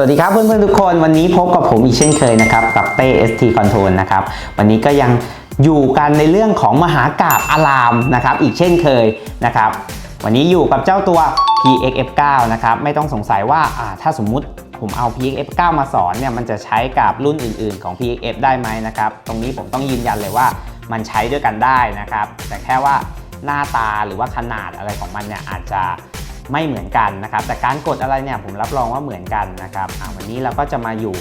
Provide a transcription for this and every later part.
สวัสดีครับเพื่อนๆทุกคนวันนี้พบกับผมอีกเช่นเคยนะครับกับเต้ ST Control นะครับวันนี้ก็ยังอยู่กันในเรื่องของมหากาบอะลามนะครับอีกเช่นเคยนะครับวันนี้อยู่กับเจ้าตัว PXF9 นะครับไม่ต้องสงสัยว่าอ่าถ้าสมมุติผมเอา PXF9 มาสอนเนี่ยมันจะใช้กับรุ่นอื่นๆของ PXF ได้ไหมนะครับตรงนี้ผมต้องยืนยันเลยว่ามันใช้ด้วยกันได้นะครับแต่แค่ว่าหน้าตาหรือว่าขนาดอะไรของมันเนี่ยอาจจะ ไม่เหมือนกันนะครับ แต่การกดอะไรเนี่ยผมรับรองว่าเหมือนกันนะครับวันนี้เราก็จะมาอยู่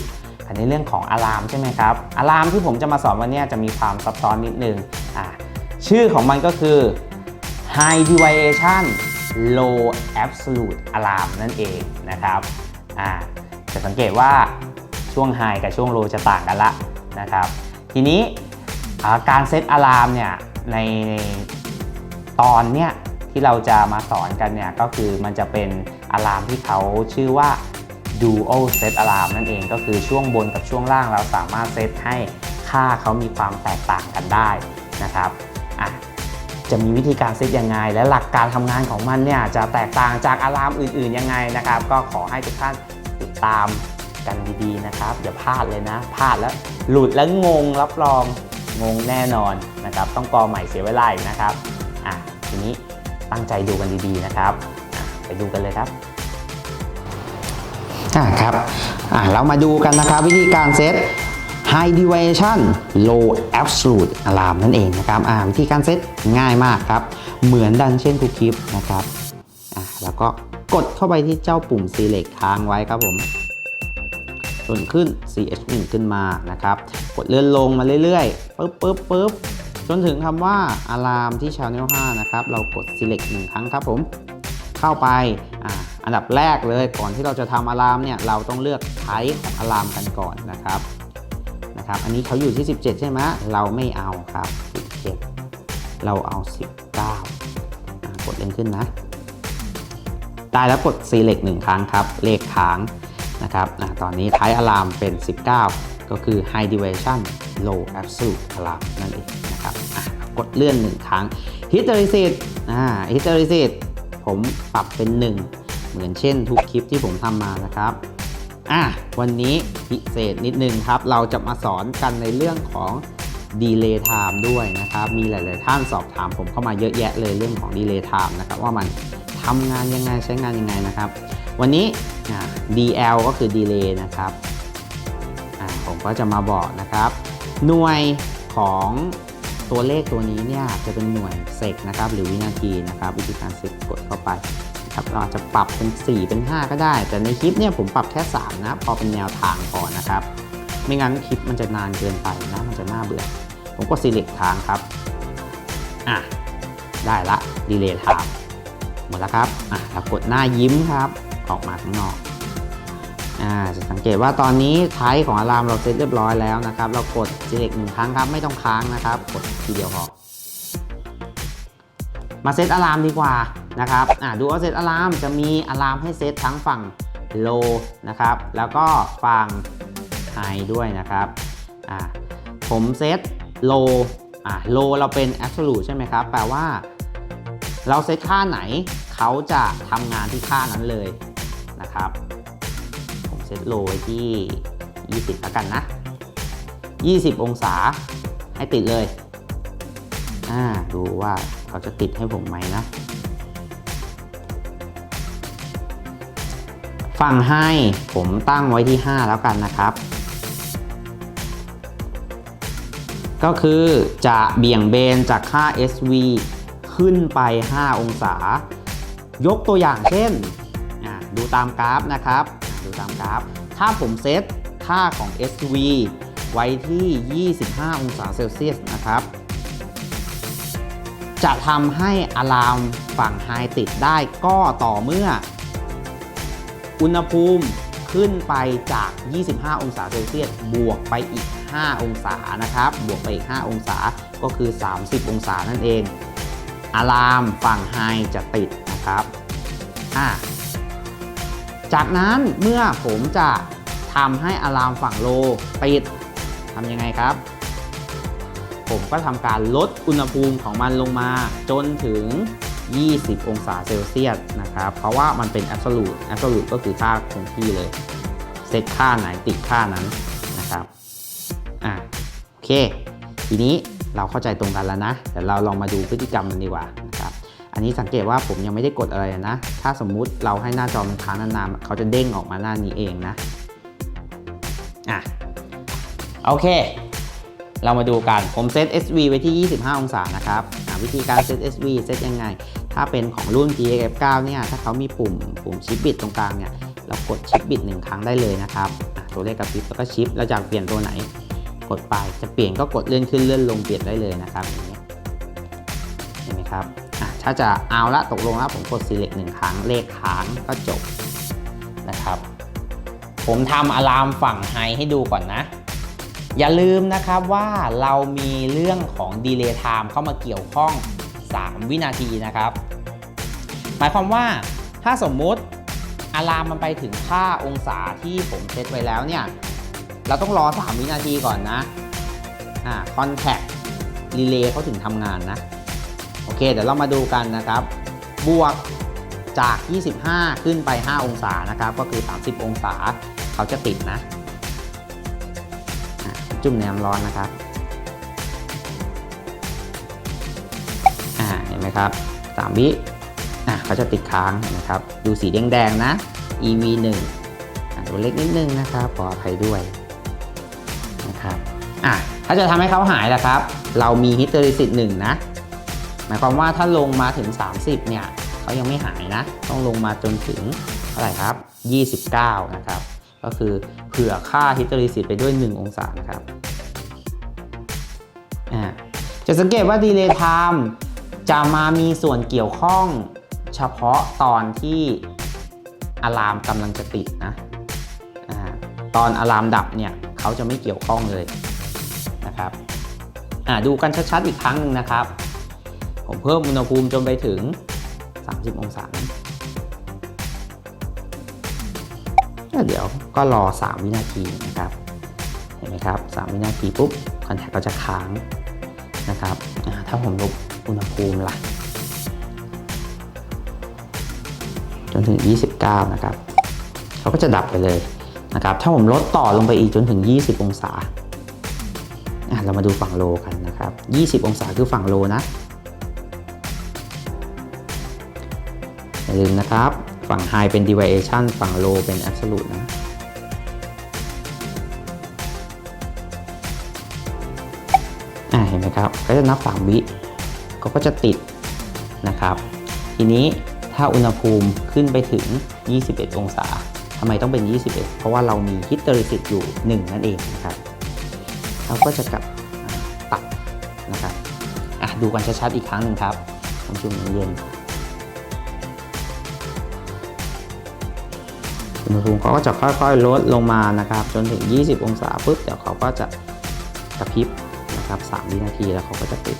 กันในเรื่องของอะลามใช่ไหมครับอะลามที่ผมจะมาสอนวันนี้จะมีความซับซ้อนนิดนึงชื่อของมันก็คือ High Deviation Low Absolute Alarm นั่นเองนะครับจะสังเกตว่าช่วง High กับช่วง Low จะต่างกันละนะครับ ทีนี้การเซตอะลามเนี่ยในตอนเนี้ย ที่เราจะมาสอนกันเนี่ยก็คือมันจะเป็นอะลามที่เขาชื่อว่า dual set alarm นั่นเองก็คือช่วงบนกับช่วงล่างเราสามารถเซตให้ค่าเขามีความแตกต่างกันได้นะครับอะจะมีวิธีการเซตยังไง และหลักการทำงานของมันเนี่ยจะแตกต่างจากอะลามอื่นๆยังไงนะครับ ก็ขอให้ทุกท่านติดตามกันดีๆนะครับ อย่าพลาดเลยนะพลาดแล้วหลุดแล้วงงรับรองงงแน่นอนนะครับ ต้องกอใหม่เสียเวลาอีกนะครับอะทีนี้ ตั้งใจดูกันดีๆนะครับ ไปดูกันเลยครับอะครับอะเรามาดูกันนะครับวิธีการเซต High Deviation Low Absolute Alarm นั่นเองนะครับอะวิธีการเซตง่ายมากครับ เหมือนดันเช่นคุกคลิปนะครับอะแล้วก็กดเข้าไปที่เจ้าปุ่ม Select ค้างไว้ครับผมจนขึ้น CH1 ขึ้นมานะครับ กดเลื่อนลงมาเรื่อยๆปึ๊บปึ๊บปึ๊บ จนถึงคำว่า Alarm ที่ Channel 5 นะครับ เรากด Select 1 ครั้งครับผม เข้าไปออันดับแรกเลยก่อนที่เราจะทำ Alarm เนี่ย เราต้องเลือก Type ของ Alarm กันก่อนนะครับนะครับ อันนี้เขาอยู่ที่ 17 ใช่ไหมเราไม่เอาครับ 17 เราเอา 19อ่ากดเล่นขึ้นนะ ได้แล้วกด Select 1 ครั้งครับ เลขค้างนะครับอตอนนี้ Type Alarm เป็น 19 ก็คือ High Deviation Low Absolute Alarm นั่นเอง กดเลื่อน 1 ครั้ง Hysteresis อ่า Hysteresis ผมปรับเป็น 1 เหมือนเช่นทุกคลิปที่ผมทำมานะครับอะวันนี้พิเศษนิดนึงครับ เราจะมาสอนกันในเรื่องของ Delay Time ด้วยนะครับ มีหลาย ๆ ท่านสอบถามผมเข้ามาเยอะแยะเลยเรื่องของ Delay Time นะครับ ว่ามันทำงานยังไงใช้งานยังไงนะครับ วันนี้ DL ก็คือ Delay นะครับผมก็จะมาบอกนะครับ หน่วยของ ตัวเลขตัวนี้เนี่ยจะเป็นหน่วยเซกนะครับหรือวินาทีนะครับวิธีการเซกกดเข้าไปนะครับเราจะปรับเป็น 4 เป็น 5 ก็ได้ แต่ในคลิปเนี่ยผมปรับแค่ 3 นะ พอเป็นแนวทางพอนะครับ ไม่งั้นคลิปมันจะนานเกินไปนะ มันจะน่าเบื่อ ผมก็ select ทางครับ อะ ได้ละดีเลย์ทางหมดแล้วครับ อะเรากดหน้ายิ้มครับ ออกมาข้างนอก อ่าจะสังเกตว่าตอนนี้ไทป์ของอะลามเราเซตเรียบร้อยแล้วนะครับ เรากด select หนึ่งครั้งครับ ไม่ต้องค้างนะครับ กดทีเดียวพอมาเซตอะลามดีกว่านะครับอ่าดูว่าเซตอะลามจะมีอะลามให้เซตทั้งฝั่ง low นะครับ แล้วก็ฝั่ง high ด้วยนะครับอ่าผมเซต low อ่า low เราเป็น absolute ใช่ไหมครับ แปลว่า เราเซตค่าไหน เขาจะทำงานที่ค่านั้นเลยนะครับ เซตโลไว้ที่ 20แล้วกันนะ 20 องศาให้ติดเลย อ่า ดูว่าเขาจะติดให้ผมไหมนะ ฝั่งให้ผมตั้งไว้ที่ 5 แล้วกันนะครับ ก็คือจะเบี่ยงเบนจากค่า SV ขึ้นไป 5 องศา ยกตัวอย่างเช่นอ่าดูตามกราฟนะครับ ดูตามกราฟ ถ้าผมเซตค่าของ SV ไว้ที่ 25 องศาเซลเซียสนะครับ จะทำให้อะลามฝั่งไฮติดได้ก็ต่อเมื่อ อุณหภูมิขึ้นไปจาก 25 องศาเซลเซียส บวกไปอีก 5 องศานะครับ บวกไปอีก 5 องศา ก็คือ 30 องศานั่นเองอะลามฝั่งไฮจะติดนะครับ อ่า จากนั้นเมื่อผมจะทำให้อะลามฝั่งโลปิดทำยังไงครับ ผมก็ทำการลดอุณหภูมิของมันลงมาจนถึง 20 องศาเซลเซียสนะครับ เพราะว่ามันเป็น absolute absolute ก็คือค่าคงที่เลย เซตค่าไหนติดค่านั้นนะครับอะโอเค ทีนี้เราเข้าใจตรงกันแล้วนะ เดี๋ยวเราลองมาดูพฤติกรรมกันดีกว่า อันนี้สังเกตว่าผมยังไม่ได้กดอะไรนะ ถ้าสมมุติเราให้หน้าจอมันค้างนานๆเขาจะเด้งออกมาหน้านี้เองนะ อะ โอเค เรามาดูกัน ผมเซต SV ไว้ที่ 25 องศานะครับวิธีการเซต SV เซตยังไง ถ้าเป็นของรุ่น PXF9 เนี่ย ถ้าเขามีปุ่มปุ่มชิปบิตตรงกลางเนี่ย เรากดชิปบิตหนึ่งครั้งได้เลยนะครับอะตัวเลขกระพริบแล้วก็ชิปเราจะเปลี่ยนตัวไหน กดไป จะเปลี่ยนก็กดเลื่อนขึ้นเลื่อนลงเปลี่ยนได้เลยนะครับอย่างเงี้ยเห็นไหมครับ ถ้าจะเอาละตกลงแล้วผมกด select หนึ่งครั้งเลขค้างก็จบนะครับ ผมทำอะลามฝั่งไฮให้ดูก่อนนะ อย่าลืมนะครับว่าเรามีเรื่องของ delay time เข้ามาเกี่ยวข้อง 3 วินาทีนะครับ หมายความว่าถ้าสมมุติอะลามมันไปถึงค่าองศาที่ผมเซตไว้แล้วเนี่ย เราต้องรอ 3 วินาทีก่อนนะอ่า contact relay เขาถึงทำงานนะ โอเค เดี๋ยวเรามาดูกันนะครับ บวกจาก 25 ขึ้นไป 5 องศานะครับ ก็คือ 30 องศาเขาจะติดนะ จุ่มในน้ำร้อนนะครับอ่าเห็นไหมครับ 3 วิอะเขาจะติดค้างเห็นไหมครับ ดูสีแดงๆนะ EV 1อะตัวเล็กนิดนึงนะครับขออภัยด้วยนะครับอะถ้าจะทำให้เขาหายล่ะครับ เรามีฮิตเตอริสิตหนึ่งนะ หมายความว่าถ้าลงมาถึง 30 เนี่ยเขายังไม่หายนะ ต้องลงมาจนถึงเท่าไหร่ครับ 29 นะครับ ก็คือเผื่อค่าฮิตเตอริสิตไปด้วย 1 องศานะครับอ่าจะสังเกตว่าดีเลย์ไทม์จะมามีส่วนเกี่ยวข้องเฉพาะตอนที่อะลามกำลังจะติดนะอาตอนอะลามดับเนี่ยเขาจะไม่เกี่ยวข้องเลยนะครับอ่าดูกันชัดๆอีกครั้งหนึ่งนะครับ ผมเพิ่มอุณหภูมิจนไปถึง 30 องศาเดี๋ยวก็รอ 3 วินาทีนะครับ เห็นไหมครับ 3 วินาทีปุ๊บคอนแทคก็จะค้างนะครับ ถ้าผมลบอุณหภูมิล่ะ จนถึง 29 นะครับ เขาก็จะดับไปเลยนะครับ ถ้าผมลดต่อลงไปอีกจนถึง 20 องศาเรามาดูฝั่งโลกันนะครับ 20 องศาคือฝั่งโลนะ ลืมนะครับ ฝั่ง High เป็น deviation ฝั่ง Low เป็น absolute นะเห็นไหมครับ ก็จะนับ 3 วิเขาก็จะติดนะครับ ทีนี้ถ้าอุณหภูมิขึ้นไปถึง 21 องศาทำไมต้องเป็น 21 เพราะว่าเรามีฮิตเตอริสิตอยู่ 1 นั่นเองนะครับเขาก็จะกลับตัดนะครับ ดูกันชัดๆอีกครั้งหนึ่งครับน้ำจุ่มเย็น อุณหภูมิเขาก็จะค่อยๆลดลงมานะครับ จนถึง 20 องศาปุ๊บเดี๋ยวเขาก็จะกระพริบนะครับ3วินาทีแล้วเขาก็จะติด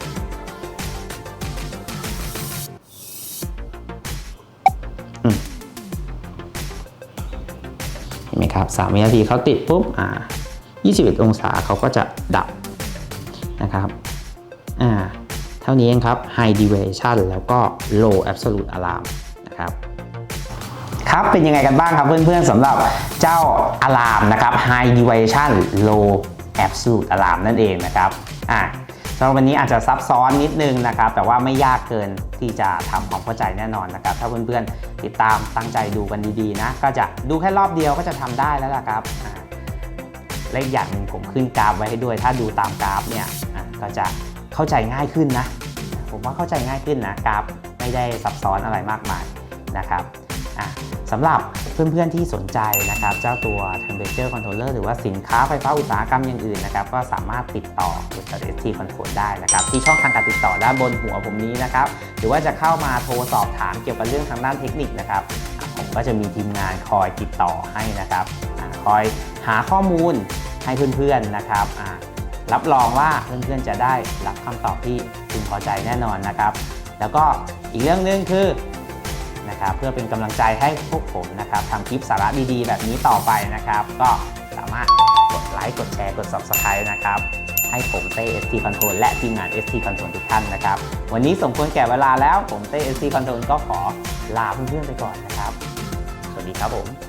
เห็นไหมครับ3วินาทีเขาติดปุ๊บอ่า21 องศาเขาก็จะดับนะครับอ่าเท่านี้เองครับ High Deviation แล้วก็ Low Absolute Alarm นะครับ ครับเป็นยังไงกันบ้างครับเพื่อนๆสำหรับเจ้าอะลามนะครับ High Deviation Low Absolute Alarm นั่นเองนะครับอ่าสำหรับวันนี้อาจจะซับซ้อนนิดนึงนะครับ แต่ว่าไม่ยากเกินที่จะทำความเข้าใจแน่นอนนะครับ ถ้าเพื่อนๆติดตามตั้งใจดูกันดีๆนะ ก็จะดูแค่รอบเดียวก็จะทำได้แล้วล่ะครับอ่าและอีกอย่างหนึ่งผมขึ้นกราฟไว้ให้ด้วย ถ้าดูตามกราฟเนี่ยอะก็จะเข้าใจง่ายขึ้นนะ ผมว่าเข้าใจง่ายขึ้นนะกราฟไม่ได้ซับซ้อนอะไรมากมายนะครับ อะสำหรับเพื่อนๆที่สนใจนะครับ เจ้าตัว temperature controller หรือว่าสินค้าไฟฟ้าอุตสาหกรรมอย่างอื่นนะครับ ก็สามารถติดต่อบริษัท ST Control ได้นะครับ ที่ช่องทางการติดต่อด้านบนหัวผมนี้นะครับ หรือว่าจะเข้ามาโทรสอบถามเกี่ยวกับเรื่องทางด้านเทคนิคนะครับ ผมก็จะมีทีมงานคอยติดต่อให้นะครับคอยหาข้อมูลให้เพื่อนๆนะครับรับรองว่าเพื่อนๆจะได้รับคำตอบที่พึงพอใจแน่นอนนะครับ แล้วก็อีกเรื่องหนึงคือ นะครับเพื่อเป็นกำลังใจให้พวกผมนะครับทำคลิปสาระดีๆ แบบนี้ต่อไปนะครับ ก็สามารถกดไลค์กดแชร์กด Subscribe นะครับให้ผมเต้ ST Control และทีมงาน ST Control ทุกท่านนะครับ วันนี้สมควรแก่เวลาแล้วผมเต้ ST Control ก็ขอลาเพื่อนๆไปก่อนนะครับ สวัสดีครับผม